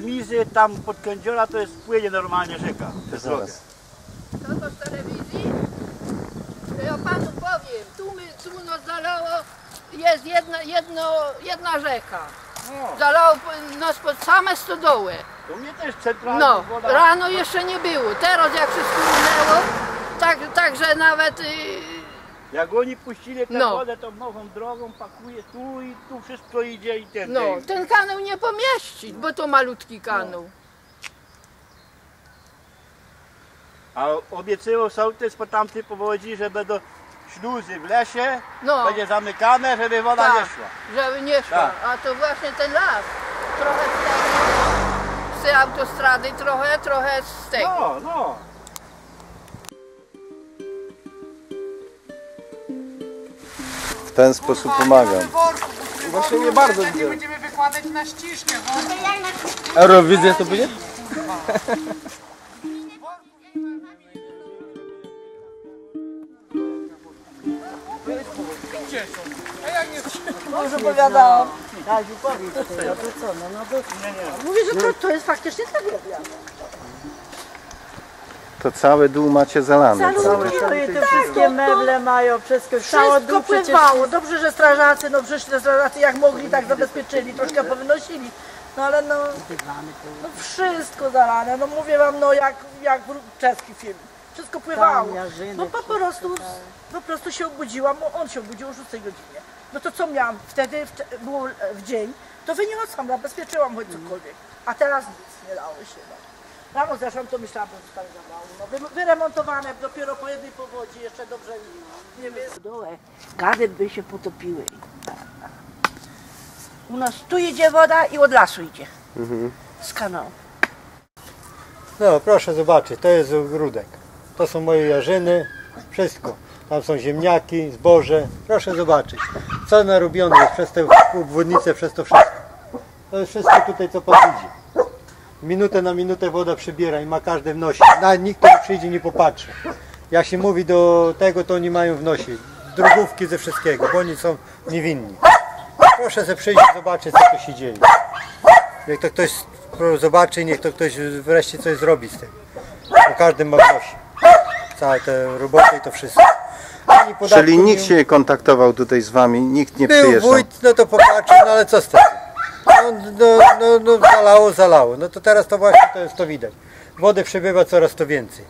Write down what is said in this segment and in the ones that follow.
Mizy tam pod Kędziora to jest płynie normalnie rzeka przez drogę. To z telewizji? To ja panu powiem, tu, my, tu nas zalało, jest jedna, jedno, jedna rzeka. No, Zalało nas pod same stodoły. to mnie też centralna No, woda. rano jeszcze nie było. Teraz jak wszystko minęło, tak, także nawet y, Jak oni puścili tę No. wodę tą nową drogą, pakuje tu i tu wszystko idzie i ten. no, ten. ten kanał nie pomieści, bo to malutki kanał. A obiecywał sołtys po tamtej powodzi, że będą śluzy w lesie, No, będzie zamykane, żeby woda Tak. nie szła. żeby nie szła. Tak. A to właśnie ten las. Trochę z tego, z tej autostrady, trochę, trochę z tego. No, no. Ten sposób pomagam. Właśnie nie bardzo Nie widzę. będziemy wykładać na ścieżkę, bo Eurowizja to będzie? Może opowiadałam. Tak, i powiedz, no to co, no, no to... Mówię, że to, to jest faktycznie tragedia. To cały dół macie zalany. Cały. i te wszystkie meble mają, wszystko, dół przecież... pływało. Dobrze, że strażacy, no przecież te strażacy jak mogli, tak zabezpieczyli, troszkę powynosili. No ale no, no wszystko zalane. No mówię wam, no jak, jak w czeski film. Wszystko pływało. No po prostu, po prostu się obudziłam, bo on się obudził o 6 godzinie. No to co miałam? Wtedy w, było w dzień, to wyniosłam, zabezpieczyłam choć cokolwiek. A teraz nic nie dało się. No. Rano zeszłam, to myślałam, że zostanie za mało. No, wy- wyremontowane dopiero po jednej powodzi, jeszcze dobrze nie wiem. Gady by się potopiły. U nas tu idzie woda i od lasu idzie. Z kanału. No proszę zobaczyć, to jest ogródek. To są moje jarzyny, wszystko. Tam są ziemniaki, zboże. Proszę zobaczyć, co narobione jest przez tę obwodnicę, przez to wszystko. To jest wszystko tutaj, co pan widzi. Minutę na minutę woda przybiera i ma każdy w nosie. Na, nikt tu nie przyjdzie, nie popatrzy. Jak się mówi do tego, to oni mają w nosie. Drogówki ze wszystkiego, bo oni są niewinni. Proszę sobie przyjść i zobaczyć, co tu się dzieje. Niech to ktoś zobaczy i niech to ktoś wreszcie coś zrobi z tym. Bo każdy ma w nosie. Całe te roboty i to wszystko. Podatku Czyli nikt się nie kontaktował tutaj z wami, nikt nie Był przyjeżdżał. wójt, no to popatrzył, no ale co z tego? No, no, no, no zalało, zalało. No to teraz to właśnie to jest to widać. Wody przybywa coraz to więcej.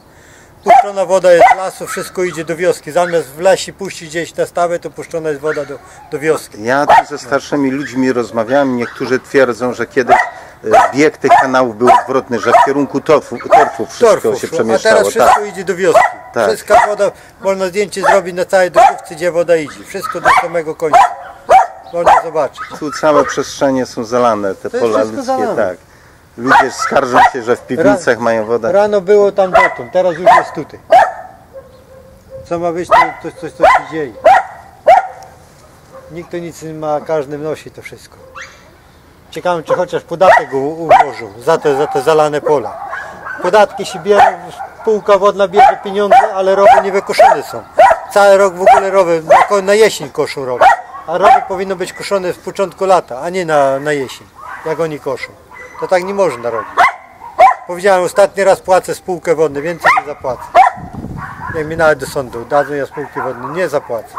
Puszczona woda jest z lasu, wszystko idzie do wioski. Zamiast w lesie puścić gdzieś na stawę, to puszczona jest woda do, do wioski. Ja tu ze starszymi ludźmi rozmawiałem, niektórzy twierdzą, że kiedyś e, bieg tych kanałów był odwrotny, że w kierunku torfu, torfu wszystko Torfów, się szło, a teraz przemieszczało. wszystko Tak. idzie do wioski. Tak. Wszystka woda, można zdjęcie zrobić na całej drogówce, gdzie woda idzie. Wszystko do samego końca. Można zobaczyć. Tu całe przestrzenie są zalane, te To jest pola wszystko ludzkie, zalane. tak. Ludzie skarżą się, że w piwnicach mają wodę. Rano było tam dotąd, teraz już jest tutaj. Co ma być, to, to coś, co się dzieje. Nikt to nic nie ma, każdy nosi to wszystko. Ciekawe, czy chociaż podatek u- ułożył za te, za te zalane pola. Podatki się bierą, spółka wodna bierze pieniądze, ale rowy nie wykoszone są. Cały rok w ogóle rowy, na, ko- na jesień koszą rowy. A rowy powinno być koszone w początku lata, a nie na, na jesień, jak oni koszą. To tak nie można robić. Powiedziałem, ostatni raz płacę spółkę wodną, więcej nie zapłacę. Jak mi nawet do sądu dadzą, ja spółki wodnej nie zapłacę.